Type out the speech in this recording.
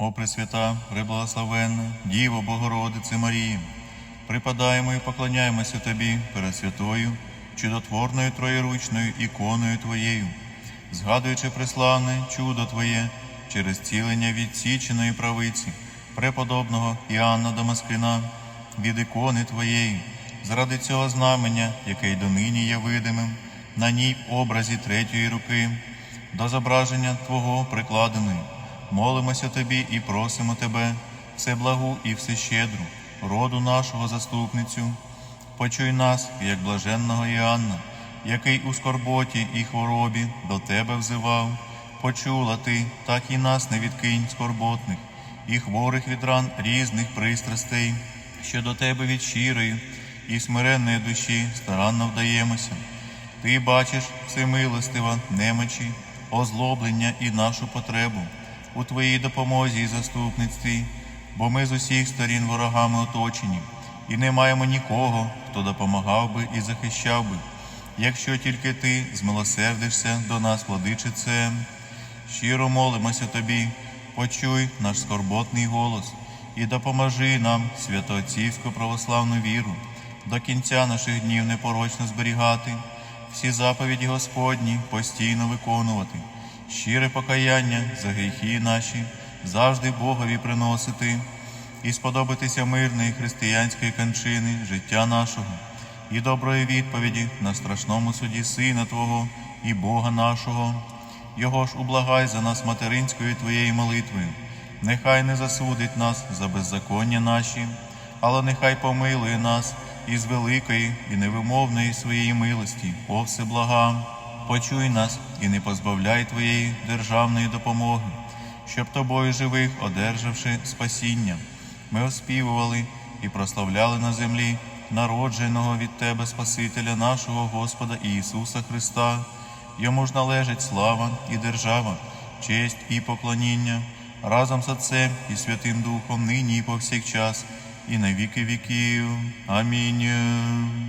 О Пресвята, Преблагословенна, Діво Богородице Марії, припадаємо і поклоняємося Тобі перед святою, чудотворною троєручною іконою Твоєю, згадуючи преславне чудо Твоє через цілення відсіченої правиці, преподобного Іоанна Дамаскина, від ікони Твоєї, заради цього знамення, яке й донині є видимим, на ній образі третьої руки, до зображення Твого прикладеної. Молимося Тобі і просимо Тебе, всеблагу і всещедру, роду нашого заступницю. Почуй нас, як блаженного Іоанна, який у скорботі і хворобі до Тебе взивав. Почула Ти, так і нас не відкинь скорботних, і хворих від ран різних пристрастей, що до Тебе від щирої і смиренної душі старанно вдаємося. Ти бачиш всемилостива немочі, озлоблення і нашу потребу у Твоїй допомозі і заступництві, бо ми з усіх сторін ворогами оточені, і не маємо нікого, хто допомагав би і захищав би, якщо тільки Ти змилосердишся до нас, владичице. Щиро молимося Тобі, почуй наш скорботний голос і допоможи нам святоотцівську православну віру до кінця наших днів непорочно зберігати, всі заповіді Господні постійно виконувати, щире покаяння за гріхи наші завжди Богові приносити і сподобатися мирної християнської кончини життя нашого і доброї відповіді на страшному суді Сина Твого і Бога нашого. Його ж ублагай за нас материнською Твоєю молитвою. Нехай не засудить нас за беззаконня наші, але нехай помилує нас із великої і невимовної своєї милості, о всеблага. Почуй нас і не позбавляй Твоєї державної допомоги, щоб тобою живих, одержавши спасіння, ми оспівували і прославляли на землі народженого від Тебе Спасителя нашого Господа Ісуса Христа. Йому ж належить слава і держава, честь і поклоніння разом з Отцем і Святим Духом нині і повсякчас, і на віки віків. Амінь.